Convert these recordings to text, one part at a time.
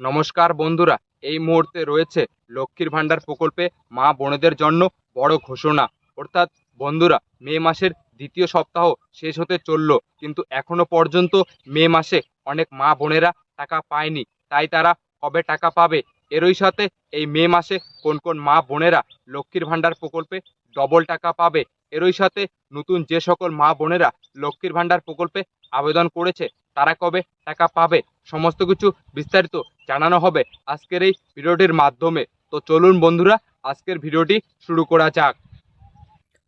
নমস্কার বন্ধুরা, এই মুহূর্তে রয়েছে লক্ষ্মীর ভাণ্ডার প্রকল্পে মা বোনেদের জন্য বড় ঘোষণা। অর্থাৎ বন্ধুরা, মে মাসের দ্বিতীয় সপ্তাহ শেষ হতে চলল, কিন্তু এখনও পর্যন্ত মে মাসে অনেক মা বোনেরা টাকা পায়নি, তাই তারা কবে টাকা পাবে? এরই সাথে এই মে মাসে কোন কোন মা বোনেরা লক্ষ্মীর ভাণ্ডার প্রকল্পে ডবল টাকা পাবে? এরই সাথে নতুন যে সকল মা বোনেরা লক্ষ্মীর ভাণ্ডার প্রকল্পে আবেদন করেছে। তারা কবে টাকা পাবে? সমস্ত কিছু বিস্তারিত জানানো হবে আজকের এই ভিডিওটির মাধ্যমে। তো চলুন বন্ধুরা, আজকের ভিডিওটি শুরু করা যাক।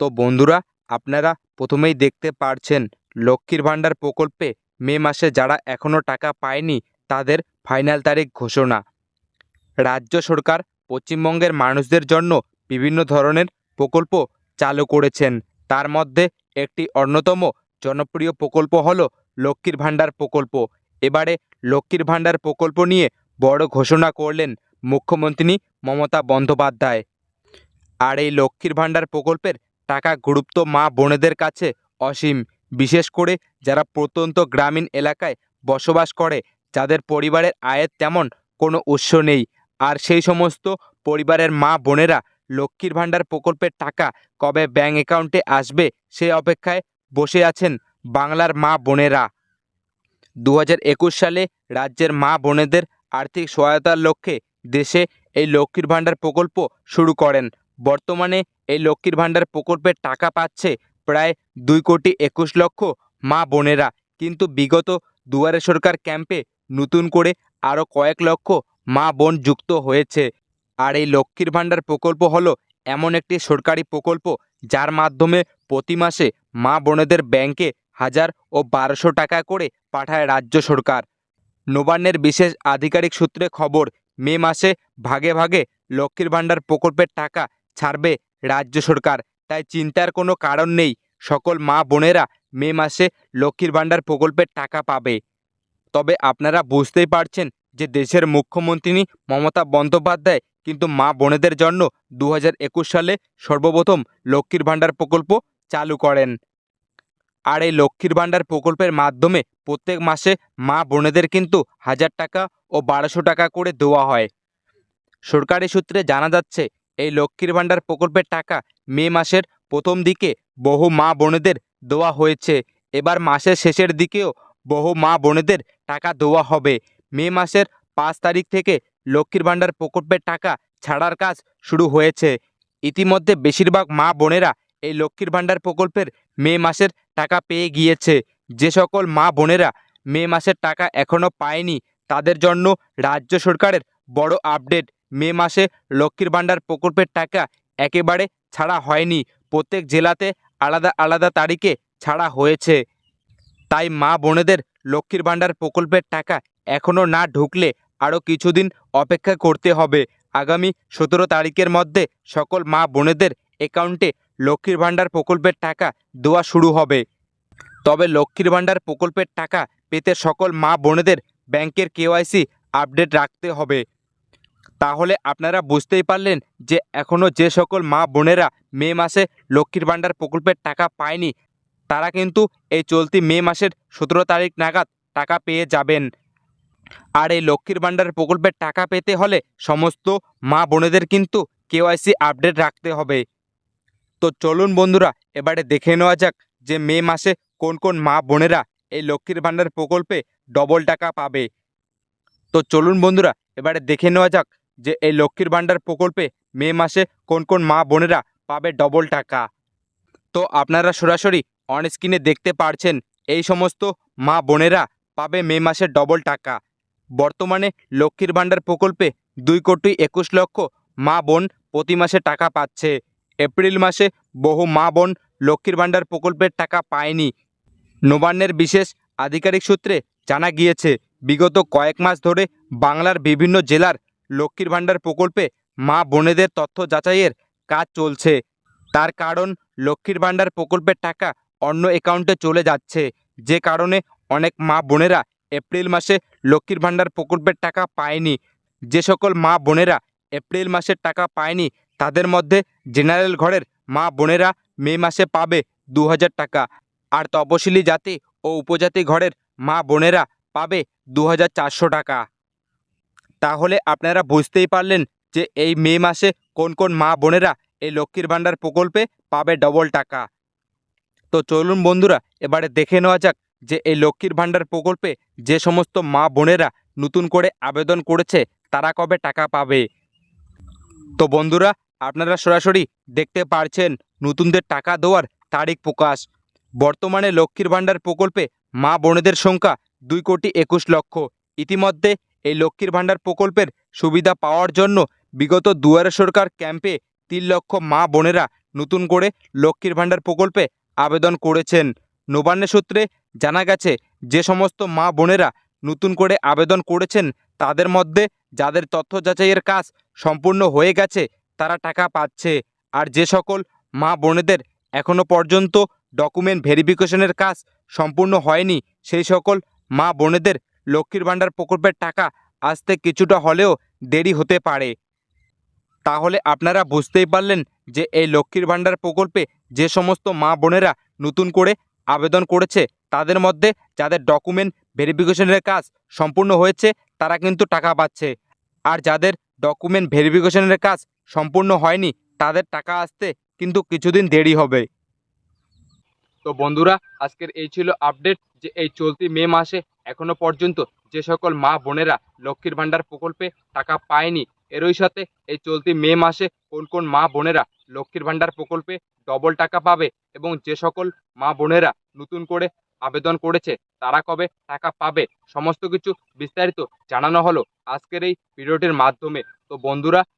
তো বন্ধুরা, আপনারা প্রথমেই দেখতে পারছেন, লক্ষ্মীর ভাণ্ডার প্রকল্পে মে মাসে যারা এখনও টাকা পায়নি, তাদের ফাইনাল তারিখ ঘোষণা। রাজ্য সরকার পশ্চিমবঙ্গের মানুষদের জন্য বিভিন্ন ধরনের প্রকল্প চালু করেছেন। তার মধ্যে একটি অন্যতম জনপ্রিয় প্রকল্প হলো লক্ষ্মীর ভাণ্ডার প্রকল্প। এবারে লক্ষ্মীর ভাণ্ডার প্রকল্প নিয়ে বড় ঘোষণা করলেন মুখ্যমন্ত্রী মমতা বন্দ্যোপাধ্যায়। আর এই লক্ষ্মীর ভাণ্ডার প্রকল্পের টাকা গুরুত্ব মা বোনেদের কাছে অসীম। বিশেষ করে যারা প্রত্যন্ত গ্রামীণ এলাকায় বসবাস করে, যাদের পরিবারের আয়ের তেমন কোনো উৎস নেই। আর সেই সমস্ত পরিবারের মা বোনেরা লক্ষ্মীর ভাণ্ডার প্রকল্পের টাকা কবে ব্যাঙ্ক অ্যাকাউন্টে আসবে সেই অপেক্ষায় বসে আছেন বাংলার মা বোনেরা। দু সালে রাজ্যের মা বোনেদের আর্থিক সহায়তার লক্ষ্যে দেশে এই লক্ষ্মীর ভাণ্ডার প্রকল্প শুরু করেন। বর্তমানে এই লক্ষ্মীর ভাণ্ডার প্রকল্পের টাকা পাচ্ছে প্রায় দুই কোটি একুশ লক্ষ মা বোনেরা। কিন্তু বিগত দুয়ারে সরকার ক্যাম্পে নতুন করে আরও কয়েক লক্ষ মা বোন যুক্ত হয়েছে। আর এই লক্ষ্মীর ভাণ্ডার প্রকল্প হলো এমন একটি সরকারি প্রকল্প যার মাধ্যমে প্রতি মাসে মা বোনেদের ব্যাংকে হাজার ও বারোশো টাকা করে পাঠায় রাজ্য সরকার। নবান্নের বিশেষ আধিকারিক সূত্রে খবর, মে মাসে ভাগে ভাগে লক্ষ্মীর ভাণ্ডার প্রকল্পের টাকা ছাড়বে রাজ্য সরকার। তাই চিন্তার কোনো কারণ নেই, সকল মা বোনেরা মে মাসে লক্ষ্মীর ভাণ্ডার প্রকল্পের টাকা পাবে। তবে আপনারা বুঝতেই পারছেন যে দেশের মুখ্যমন্ত্রী মমতা বন্দ্যোপাধ্যায় কিন্তু মা বোনেদের জন্য দু হাজার একুশ সালে সর্বপ্রথম লক্ষ্মীর ভাণ্ডার প্রকল্প চালু করেন। আর এই লক্ষ্মীর ভাণ্ডার প্রকল্পের মাধ্যমে প্রত্যেক মাসে মা বোনেদের কিন্তু হাজার টাকা ও বারোশো টাকা করে দেওয়া হয়। সরকারি সূত্রে জানা যাচ্ছে, এই লক্ষ্মীর ভাণ্ডার প্রকল্পের টাকা মে মাসের প্রথম দিকে বহু মা বোনেদের দেওয়া হয়েছে। এবার মাসের শেষের দিকেও বহু মা বোনেদের টাকা দেওয়া হবে। মে মাসের পাঁচ তারিখ থেকে লক্ষ্মীর ভাণ্ডার প্রকল্পের টাকা ছাড়ার কাজ শুরু হয়েছে। ইতিমধ্যে বেশিরভাগ মা বোনেরা এই লক্ষ্মীর ভাণ্ডার প্রকল্পের মে মাসের টাকা পেয়ে গিয়েছে। যে সকল মা বোনেরা মে মাসের টাকা এখনও পায়নি, তাদের জন্য রাজ্য সরকারের বড় আপডেট। মে মাসে লক্ষ্মীর ভাণ্ডার প্রকল্পের টাকা একেবারে ছাড়া হয়নি। প্রত্যেক জেলাতে আলাদা আলাদা তারিখে ছাড়া হয়েছে। তাই মা বোনেদের লক্ষ্মীর ভাণ্ডার প্রকল্পের টাকা এখনও না ঢুকলে আরও কিছুদিন অপেক্ষা করতে হবে। আগামী সতেরো তারিখের মধ্যে সকল মা বোনেদের অ্যাকাউন্টে লক্ষ্মীর ভাণ্ডার প্রকল্পের টাকা দেওয়া শুরু হবে। তবে লক্ষ্মীর ভাণ্ডার প্রকল্পের টাকা পেতে সকল মা বোনেদের ব্যাংকের কেওয়াইসি আপডেট রাখতে হবে। তাহলে আপনারা বুঝতেই পারলেন যে এখনও যে সকল মা বোনেরা মে মাসে লক্ষ্মীর ভাণ্ডার প্রকল্পের টাকা পায়নি, তারা কিন্তু এই চলতি মে মাসের সতেরো তারিখ নাগাদ টাকা পেয়ে যাবেন। আর এই লক্ষ্মীর ভাণ্ডার প্রকল্পের টাকা পেতে হলে সমস্ত মা বোনেদের কিন্তু কেওয়াইসি আপডেট রাখতে হবে। তো চলুন বন্ধুরা, এবারে দেখে নেওয়া যাক যে মে মাসে কোন কোন মা বোনেরা এই লক্ষ্মীর ভাণ্ডার প্রকল্পে ডবল টাকা পাবে। তো চলুন বন্ধুরা, এবারে দেখে নেওয়া যাক যে এই লক্ষ্মীর ভাণ্ডার প্রকল্পে মে মাসে কোন কোন মা বোনেরা পাবে ডবল টাকা। তো আপনারা সরাসরি অন স্ক্রিনে দেখতে পারছেন, এই সমস্ত মা বোনেরা পাবে মে মাসে ডবল টাকা। বর্তমানে লক্ষ্মীর ভাণ্ডার প্রকল্পে দুই কোটি একুশ লক্ষ মা বোন প্রতি মাসে টাকা পাচ্ছে। এপ্রিল মাসে বহু মা বোন লক্ষ্মীর ভাণ্ডার প্রকল্পের টাকা পায়নি। নবান্নের বিশেষ আধিকারিক সূত্রে জানা গিয়েছে, বিগত কয়েক মাস ধরে বাংলার বিভিন্ন জেলার লক্ষ্মীর ভাণ্ডার প্রকল্পে মা বোনেদের তথ্য যাচাইয়ের কাজ চলছে। তার কারণ, লক্ষ্মীর ভাণ্ডার প্রকল্পের টাকা অন্য অ্যাকাউন্টে চলে যাচ্ছে। যে কারণে অনেক মা বোনেরা এপ্রিল মাসে লক্ষ্মীর ভাণ্ডার প্রকল্পের টাকা পায়নি। যে সকল মা বোনেরা এপ্রিল মাসের টাকা পায়নি, তাদের মধ্যে জেনারেল ঘরের মা বোনেরা মে মাসে পাবে দু হাজার টাকা। আর তপশিলি জাতি ও উপজাতি ঘরের মা বোনেরা পাবে দু হাজার চারশো টাকা। তাহলে আপনারা বুঝতেই পারলেন যে এই মে মাসে কোন কোন মা বোনেরা এই লক্ষ্মীর ভাণ্ডার প্রকল্পে পাবে ডবল টাকা। তো চলুন বন্ধুরা, এবারে দেখে নেওয়া যাক যে এই লক্ষ্মীর ভাণ্ডার প্রকল্পে যে সমস্ত মা বোনেরা নতুন করে আবেদন করেছে, তারা কবে টাকা পাবে? তো বন্ধুরা আপনারা সরাসরি দেখতে পারছেন নতুনদের টাকা দেওয়ার তারিখ প্রকাশ। বর্তমানে লক্ষ্মীর ভাণ্ডার প্রকল্পে মা বোনেদের সংখ্যা দুই কোটি একুশ লক্ষ। ইতিমধ্যে এই লক্ষ্মীর ভাণ্ডার প্রকল্পের সুবিধা পাওয়ার জন্য বিগত দুয়ারে সরকার ক্যাম্পে তিন লক্ষ মা বোনেরা নতুন করে লক্ষ্মীর ভাণ্ডার প্রকল্পে আবেদন করেছেন। নবান্ন সূত্রে জানা গেছে, যে সমস্ত মা বোনেরা নতুন করে আবেদন করেছেন, তাদের মধ্যে যাদের তথ্য যাচাইয়ের কাজ সম্পূর্ণ হয়ে গেছে তারা টাকা পাচ্ছে। আর যে সকল মা বোনেদের এখনও পর্যন্ত ডকুমেন্ট ভেরিফিকেশনের কাজ সম্পূর্ণ হয়নি, সেই সকল মা বোনেদের লক্ষ্মীর ভাণ্ডার প্রকল্পের টাকা আসতে কিছুটা হলেও দেরি হতে পারে। তাহলে আপনারা বুঝতেই পারলেন যে এই লক্ষ্মীর ভাণ্ডার প্রকল্পে যে সমস্ত মা বোনেরা নতুন করে আবেদন করেছে, তাদের মধ্যে যাদের ডকুমেন্ট ভেরিফিকেশনের কাজ সম্পূর্ণ হয়েছে, তারা কিন্তু টাকা পাচ্ছে। আর যাদের ডকুমেন্ট ভেরিফিকেশনের কাজ সম্পূর্ণ হয়নি, তাদের টাকা আসতে কিন্তু কিছুদিন দেরি হবে। তো বন্ধুরা, আজকের এই ছিল আপডেট যে এই চলতি মে মাসে এখনও পর্যন্ত যে সকল মা বোনেরা লক্ষ্মীর ভাণ্ডার প্রকল্পে টাকা পায়নি, এরই সাথে এই চলতি মে মাসে কোন কোন মা বোনেরা লক্ষ্মীর ভাণ্ডার প্রকল্পে ডবল টাকা পাবে এবং যে সকল মা বোনেরা নতুন করে আবেদন করেছে, তারা কবে টাকা পাবে, সমস্ত কিছু বিস্তারিত জানানো হলো আজকের এই ভিডিওটির মাধ্যমে। তো বন্ধুরা